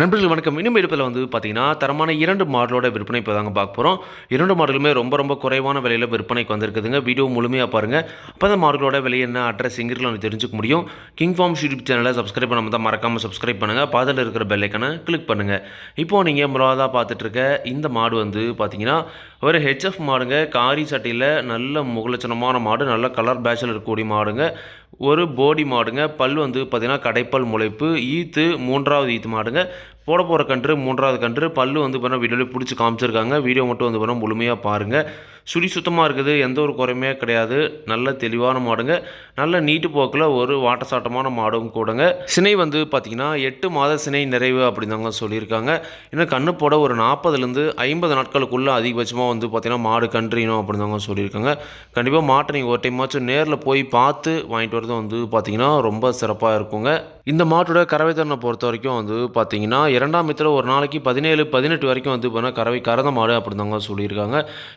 நண்பர்கள் வணக்கம். இன்னும் இருப்பதில் வந்து பார்த்தீங்கன்னா தரமான இரண்டு மாடலோட விற்பனை இப்போ தாங்க பார்க்க போகிறோம் இரண்டு மாடலுமே ரொம்ப ரொம்ப குறைவான விலையில் விற்பனைக்கு வந்திருக்குதுங்க. வீடியோ முழுமையாக பாருங்கள் அப்போ தான் மாடலோட விலை என்ன அட்ரஸ் எங்கிருக்கலாம் தெரிஞ்சுக்க முடியும். கிங் ஃபார்ம் யூடியூப் சேனலை சப்ஸ்கிரைப் பண்ணாமல் தான் மறக்காமல் சப்ஸ்கிரைப் பண்ணுங்கள் பாதில் இருக்கிற பெல்லைக்கான கிளிக் பண்ணுங்கள் இப்போது நீங்கள் முதலாவதாக பார்த்துட்ருக்க இந்த மாடு வந்து பார்த்தீங்கன்னா ஒரு ஹெச்எஃப் மாடுங்க. காரி சட்டையில் நல்ல முகலட்சணமான மாடு நல்ல கலர் பேட்சில் இருக்கக்கூடிய மாடுங்க. ஒரு போடி மாடுங்க. பல் வந்து பார்த்திங்கன்னா கடைப்பல் முளைப்பு ஈத்து மூன்றாவது ஈத்து மாடுங்க. போட போகிற கன்று மூன்றாவது கன்று. பல் வந்து பார்த்தீங்கன்னா வீடியோவில் பிடிச்சி காமிச்சிருக்காங்க. வீடியோ மட்டும் வந்து பார்த்தீங்கன்னா முழுமையாக பாருங்கள் சுழி சுத்தமாக இருக்குது எந்த ஒரு குறையுமே கிடையாது. நல்ல தெளிவான மாடுங்க. நல்ல நீட்டு போக்கில் ஒரு வாட்டசாட்டமான மாடும் கூடங்க. சினை வந்து பார்த்திங்கன்னா எட்டு மாத சினை நிறைவு அப்படிதாங்க சொல்லியிருக்காங்க. இன்னும் கண்ணு போட ஒரு நாற்பதுலேருந்து ஐம்பது நாட்களுக்குள்ளே அதிகபட்சமாக வந்து பார்த்திங்கன்னா மாடு கன்றினும் அப்படிதாங்க சொல்லியிருக்காங்க. கண்டிப்பாக மாட்டை நீங்கள் ஒரு டைமாச்சும் நேரில் போய் பார்த்து வாங்கிட்டு வரது வந்து பார்த்திங்கன்னா ரொம்ப சிறப்பாக இருக்குங்க. இந்த மாட்டோட கறவை திறனை பொறுத்த வரைக்கும் வந்து பார்த்தீங்கன்னா இரண்டாம் இடத்துல ஒரு நாளைக்கு பதினேழு பதினெட்டு வரைக்கும் வந்து பார்த்தீங்கன்னா கறவை கறந்த மாடு அப்படிதாங்க சொல்லியிருக்காங்க.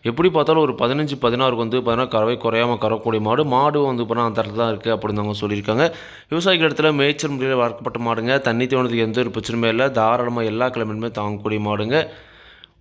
எப்படி பார்த்தாலும் ஒரு பதினஞ்சு பதினாறுக்கு வந்து பார்த்தீங்கன்னா கறவை குறையாமல் கறக்கூடிய மாடு மாடு வந்து பார்த்தீங்கன்னா அந்த இடத்துல தான் இருக்குது அப்படின்னு அவங்க சொல்லியிருக்காங்க. விவசாயிகள் இடத்துல மேய்ச்சல் முறையில் வளர்க்கப்பட்ட மாடுங்க. தண்ணி தோணுறதுக்கு எந்த ஒரு பிரச்சனையுமே இல்லை. தாராளமாக எல்லா கிழமையுமே தாங்கக்கூடிய மாடுங்க.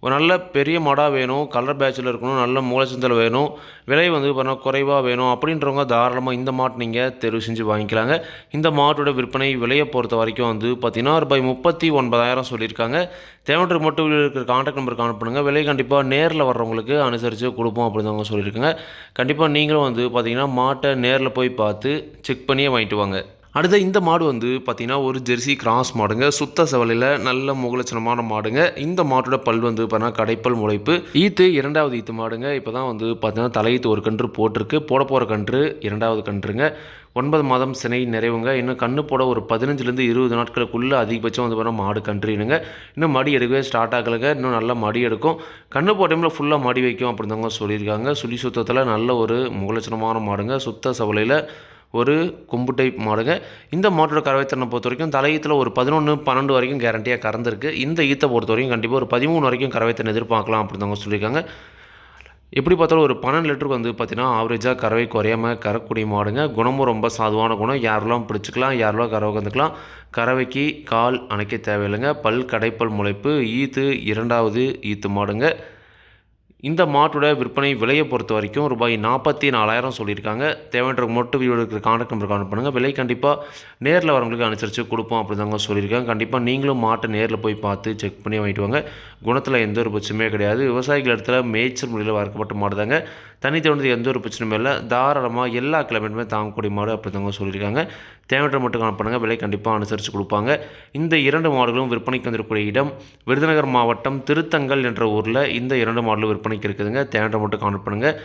ஒரு நல்ல பெரிய மாடாக வேணும் கலர் பேட்சில் இருக்கணும் நல்ல மூலச்சந்தல் வேணும் விலை வந்து பார்த்தீங்கன்னா குறைவாக வேணும் அப்படின்றவங்க தாராளமாக இந்த மாட்டு நீங்கள் தெரிவு செஞ்சு வாங்கிக்கலாங்க. இந்த மாட்டோட விற்பனை விலையை பொறுத்த வரைக்கும் வந்து பார்த்திங்கன்னா ரூபாய் முப்பத்தி ஒன்பதாயிரம் சொல்லியிருக்காங்க. தேவையான மட்டும் இருக்கிற கான்டாக்ட் நம்பருக்கு அனுப்பணுங்க விலை கண்டிப்பாக நேரில் வர்றவங்களுக்கு அனுசரித்து கொடுப்போம் அப்படின்னு அவங்க சொல்லியிருக்காங்க. கண்டிப்பாக நீங்களும் வந்து பார்த்திங்கன்னா மாட்டை நேரில் போய் பார்த்து செக் பண்ணியே வாங்கிட்டு வாங்க. அடுத்த இந்த மாடு வந்து பார்த்திங்கன்னா ஒரு ஜெர்சி கிராஸ் மாடுங்க. சுத்த செவலையில் நல்ல முகலட்சணமான மாடுங்க. இந்த மாட்டோட பல் வந்து பார்த்தீங்கன்னா கடைப்பல் முளைப்பு. ஈத்து இரண்டாவது ஈத்து மாடுங்க. இப்போ தான் வந்து பார்த்தீங்கன்னா தலையீத்து ஒரு கன்று போட்டிருக்கு. போட போகிற கன்று இரண்டாவது கன்றுங்க. ஒன்பது மாதம் சினை நிறைவுங்க. இன்னும் கண்ணு போட ஒரு பதினஞ்சுலேருந்து இருபது நாட்களுக்குள்ளே அதிகபட்சம் வந்து பார்த்தா மாடு கன்றுனுங்க இன்னும் மடி எடுக்கவே ஸ்டார்ட் ஆகலைங்க. இன்னும் நல்லா மடி எடுக்கும். கண்ணு போட டைமில் ஃபுல்லாக மடி வைக்கும் அப்படிதாங்க சொல்லியிருக்காங்க. சுழி சுத்தத்தில் நல்ல ஒரு முகலட்சணமான மாடுங்க. சுத்த சவலையில் ஒரு கொம்பு டைப் மாடுங்க. இந்த மாட்டோட கறவைத்திறனை பொறுத்த வரைக்கும் தலையீத்தில் ஒரு பதினொன்று பன்னெண்டு வரைக்கும் கேரண்டியாக கறந்துருக்கு. இந்த ஈத்தை பொறுத்த வரைக்கும் கண்டிப்பாக ஒரு பதிமூணு வரைக்கும் கறவைத்திறன் எதிர்பார்க்கலாம் அப்படின்னு சொல்லியிருக்காங்க. எப்படி பார்த்தாலும் ஒரு பன்னெண்டு லிட்டருக்கு வந்து பார்த்தீங்கன்னா ஆவரேஜாக கறவை குறையாமல் கறக்கூடிய மாடுங்க. குணமும் ரொம்ப சாதுவான குணம். யாரெல்லாம் பிடிச்சிக்கலாம் யாரெல்லாம் கறவை கந்துக்கலாம் கறவைக்கு கால் அணைக்க தேவையில்லைங்க. பல் கடைப்பல் முளைப்பு ஈத்து இரண்டாவது ஈத்து மாடுங்க. இந்த மாட்டோட விற்பனை விலையை பொறுத்த வரைக்கும் ரூபாய் நாற்பத்தி நாலாயிரம் சொல்லியிருக்காங்க. தேவைன்ற மட்டும் வீடியோ இருக்கிற கான்டாக்ட் நம்பருக்கு கான்டாக்ட் பண்ணுங்கள் விலை கண்டிப்பாக நேரில் வரவங்களுக்கு அனுசரித்து கொடுப்போம் அப்படி தாங்க சொல்லியிருக்காங்க. கண்டிப்பாக நீங்களும் மாட்டை நேரில் போய் பார்த்து செக் பண்ணி வாங்கிட்டு வாங்க. குணத்தில் எந்த ஒரு பிரச்சனையுமே கிடையாது. விவசாயிகள் இடத்துல மேய்ச்சல் முறையில் வளர்க்கப்பட்ட மாடு தாங்க தனி தோணுது எந்த ஒரு பிரச்சனையும் இல்லை. தாராளமாக எல்லா கிளைமேட்டுமே தாங்கக்கூடிய மாடு அப்படி தாங்க சொல்லியிருக்காங்க. தேவையற்ற மட்டும் காணப்படுங்க விலை கண்டிப்பாக அனுசரித்து கொடுப்பாங்க. இந்த இரண்டு மாடுகளும் விற்பனைக்கு வந்திருக்கக்கூடிய இடம் விருதுநகர் மாவட்டம் திருத்தங்கல் என்ற ஊரில் இந்த இரண்டு மாடலும் விற்பனைக்கு இருக்குதுங்க. தேவையற்ற மட்டும் கான்டக்ட் பண்ணுங்கள்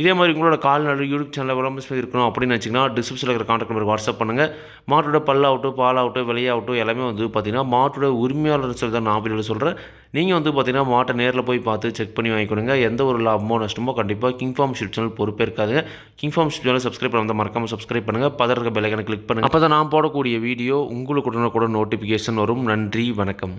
இதே மாதிரி உங்களோட கால்நடை யூடியூப் சேனலில் விளம்பரம் இருக்கணும் அப்படின்னு வச்சிங்கன்னா டிஸ்கிரிப்ஷனில் இருக்கிற கான்டாக்ட் நம்பருக்கு வாட்ஸ்அப் பண்ணுங்கள் மாட்டோட பல்லாகட்டும் பாலாகட்டும் விலையாகட்டும் எல்லாமே வந்து பார்த்திங்கன்னா மாட்டோட உரிமையாளர் சொல்லி தான் நான் வீடியோவில் சொல்கிறேன் நீங்கள் வந்து பார்த்திங்கன்னா மாட்டை நேரில் போய் பார்த்து செக் பண்ணி வாங்கிக்கொடுங்க எந்த ஒரு லாபமோ நஷ்டமோ கண்டிப்பாக கிங் ஃபார்ம் ஷிப் சேனல் பொறுப்பே இருக்காதுங்க. King farm ship channel subscribe பண்ண மறக்காமல் சப்ஸ்கிரைப் பண்ணுங்கள் பதற இருக்க பெல்லைக்கனை கிளிக் பண்ணுங்கள் அப்போ தான் நான் போடக்கூடிய வீடியோ உங்களுக்கு உடனே கூட நோட்டிஃபிகேஷன் வரும். நன்றி வணக்கம்.